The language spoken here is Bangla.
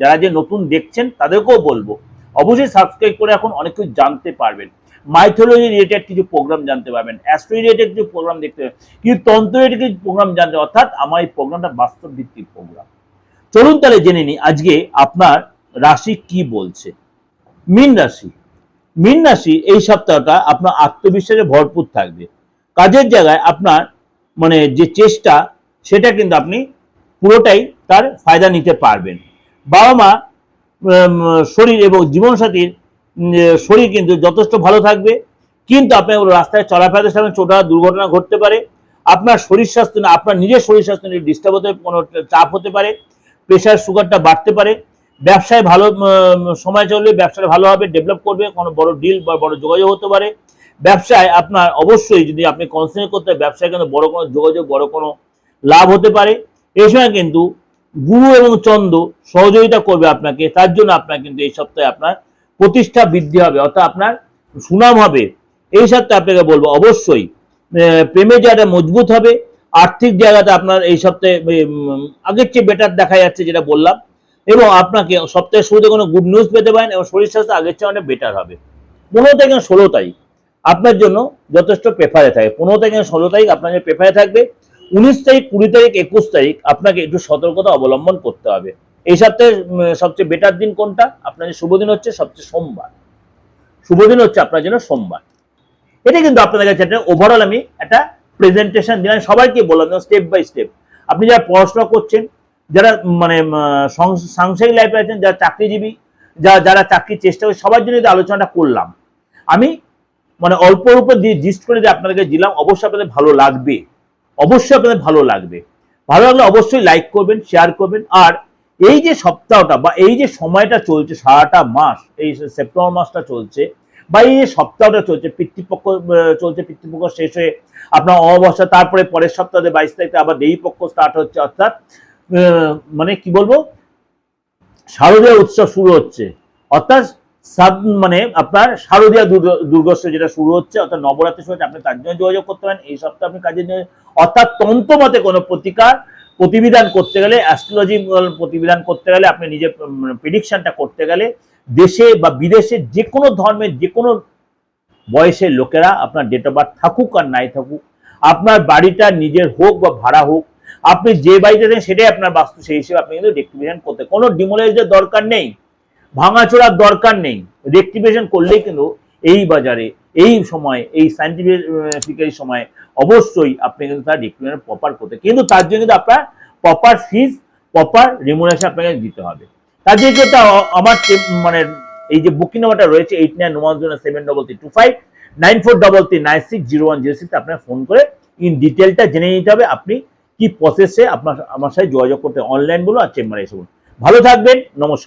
যারা যে নতুন দেখছেন তাদেরকেও বলব। অবশ্যই সাবস্ক্রাইব করে এখন অনেক কিছু জানতে পারবেন। মাইথোলজি রিলেটেড কিছু প্রোগ্রাম জানতে পারবেন। অ্যাস্ট্রো রিলেটেড কিছু প্রোগ্রাম দেখতে পাবেন কিন্তু তন্ত্র রিলেটেড কিছু প্রোগ্রাম জানতে অর্থাৎ আমার এই প্রোগ্রামটা বাস্তব ভিত্তিক প্রোগ্রাম চলুন তাহলে জেনে নিই, আজকে আপনার রাশি কি বলছে? মীন রাশি। মীন রাশি এই সপ্তাহটা আপনার আত্মবিশ্বাসে ভরপুর থাকবে। কাজের জায়গায় আপনার মানে যে চেষ্টা, সেটা কিন্তু আপনি পুরোটাই তার ফায়দা নিতে পারবেন। বাবা মা শরীর এবং জীবনসাথীর শরীর কিন্তু যথেষ্ট ভালো থাকবে। কিন্তু আপনার রাস্তায় চলাফেরার সামনে ছোটা দুর্ঘটনা ঘটতে পারে। আপনার শরীর স্বাস্থ্য না, আপনার নিজের শরীর স্বাস্থ্য নিয়ে ডিস্টার্ব হতে, কোনো চাপ হতে পারে। প্রেশার সুগারটা বাড়তে পারে। ব্যবসায় ভালো সময় চললে ব্যবসাটা ভালো হবে ডেভেলপ করবে, কোনো বড় ডিল বা বড় যোগাযোগ হতে পারে। ব্যবসায় আপনার অবশ্যই যদি আপনি কনসেন্ট্রেট করতে ব্যবসায় কিন্তু বড় কোনো যোগাযোগ, বড় কোনো লাভ হতে পারে। এই সময় কিন্তু গুরু এবং চন্দ্র সহযোগিতা করবে আপনাকে, তার জন্য আপনার কিন্তু এই সপ্তাহে আপনার প্রতিষ্ঠা বৃদ্ধি হবে, অর্থাৎ আপনার সুনাম হবে। এই সপ্তাহে আপনাকে বলব, অবশ্যই প্রেমের জায়গাটা মজবুত হবে, আর্থিক জায়গাটা আপনার এই সপ্তাহে আগের চেয়ে বেটার দেখা যাচ্ছে যেটা বললাম, এবং আপনাকে সপ্তাহের শুরুতে কোনো গুড নিউজ পেতে পারেন এবং শরীর স্বাস্থ্য আগের চেয়ে অনেক বেটার হবে। পনেরো থেকে ষোলো তারিখ, আপনার জন্য যথেষ্ট প্রেফারে থাকে। পনেরো থেকে ষোলো তারিখ আপনার পেপারে থাকবে। উনিশ তারিখ, কুড়ি তারিখ, একুশ তারিখ আপনাকে একটু সতর্কতা অবলম্বন করতে হবে। এই সপ্তাহে সবচেয়ে বেটার দিন কোনটা? আপনার যে শুভ দিন হচ্ছে সবচেয়ে সোমবার। শুভ দিন হচ্ছে আপনার জন্য সোমবার। এটা কিন্তু আপনাদের কাছে একটা ওভারঅল আমি একটা প্রেজেন্টেশন দিলাম। সবাইকে বললাম স্টেপ বাই স্টেপ আপনি যারা পড়াশোনা করছেন, যারা মানে সাংসারিক লাইফে আছেন, যারা চাকরিজীবী, যারা যারা চাকরির চেষ্টা করে, সবার জন্য আলোচনাটা করলাম। আমি মানে অল্প রূপে দিয়ে জিস্ট করে দিয়ে আপনাদেরকে দিলাম, অবশ্যই আপনাদের ভালো লাগবে। অবশ্যই আপনাদের ভালো লাগবে। ভালো লাগলে অবশ্যই লাইক করবেন শেয়ার করবেন। আর এই যে সপ্তাহটা বা এই যে সময়টা চলছে, সারাটা মাস, এই সেপ্টেম্বর মাসটা চলছে বা এই যে সপ্তাহটা চলছে, পিতৃপক্ষ চলছে, পিতৃপক্ষ শেষ হয়ে আপনার অমাবস্যা, তারপরে পরের সপ্তাহে বাইশ তারিখে আবার দেবী পক্ষ স্টার্ট হচ্ছে, অর্থাৎ মানে কি বলব? শারদীয় উৎসব শুরু হচ্ছে। অর্থাৎ মানে আপনার শারদীয় দুর্গ- দুর্গোৎসব যেটা শুরু হচ্ছে, অর্থাৎ নবরাত্রি সময় আপনি তার জন্য যোগাযোগ করতে পারেন। এই সপ্তাহে আপনি কাজের জন্য অর্থাৎ তন্ত্র মতে কোনো প্রতিকার প্রতিবিধান করতে গেলে অ্যাস্ট্রোলজি প্রতিবিধান করতে গেলে, আপনি নিজের প্রিডিকশনটা করতে গেলে, দেশে বা বিদেশে যে কোনো ধর্মের যে কোনো বয়সের লোকেরা আপনার ডেট অফ বার্থ থাকুক আর নাই থাকুক, আপনার বাড়িটা নিজের হোক বা ভাড়া হোক, আপনি যে বাড়িতে থাকেন সেটাই আপনার বাস্তু, সেই হিসেবে আপনি কিন্তু রেক্টিফিকেশন করতে কোনো ডিমোলাইজের দরকার নেই। ভাঙাচোরার দরকার নেই। রেক্টিভেশন করলেই কিন্তু এই বাজারে, এই সময়, এই সাইন্টিফিক সময় অবশ্যই আপনি কিন্তু তার রেক্টিফিকেশন প্রপার করতে। কিন্তু তার জন্য কিন্তু আপনার প্রপার ফিজ প্রপার রিমুনেশন আপনাকে দিতে হবে। তার জন্য আ- আমার মানে এই যে বুকিং নাম্বারটা রয়েছে eight nine one zero seven double three two five nine four double three nine six zero one zero six আপনার ফোন করে ইন ডিটেলটা জেনে নিতে হবে আপনি কি প্রসেসে আপনার, আমার সাথে যোগাযোগ করতে অনলাইন বলুন আর চেম্বারে এসে বলুন। ভালো থাকবেন, নমস্কার।